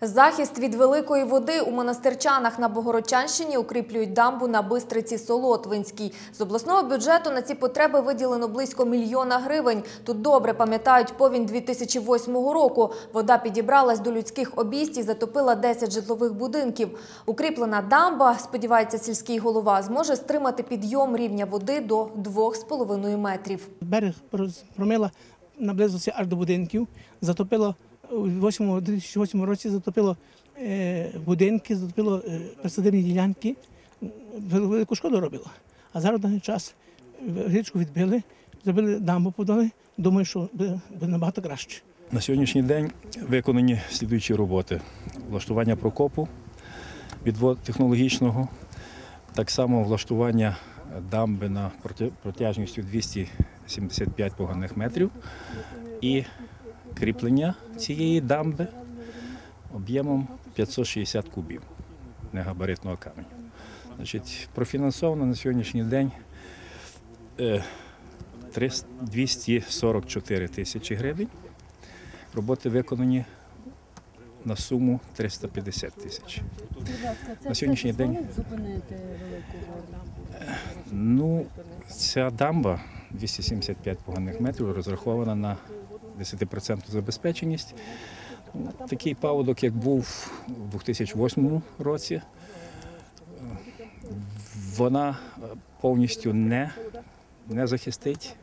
Захист від великої води у монастирчанах на Богородчанщині укріплюють дамбу на Бистриці Солотвинській. З обласного бюджету на ці потреби виділено близько мільйона гривень. Тут добре пам'ятають повінь 2008 року. Вода підібралась до людських обійсть і затопила 10 житлових будинків. Укріплена дамба, сподівається сільський голова, зможе стримати підйом рівня води до 2,5 метрів. Берег промила наблизився аж до будинків, затопило у 8 2008 році затопило е, будинки, затопило е, присадибні ділянки, велику шкоду робило. А зараз в даний час річку відбили, зробили дамбу подали. Думаю, що буде, набагато краще. На сьогоднішній день виконані слідуючі роботи: влаштування прокопу, відвод технологічного, так само влаштування дамби на протяжністю 275 поганих метрів і кріплення цієї дамби об'ємом 560 кубів негабаритного каменю. Значить, профінансовано на сьогоднішній день е, 300 244 тисячі гривень. Роботи виконані на суму 350 тисяч. На сьогоднішній день- зупинити велику? Ну, ця дамба 275 поганих метрів розрахована на 10% забезпеченість. Такий паводок, як був у 2008 році, вона повністю не, не захистить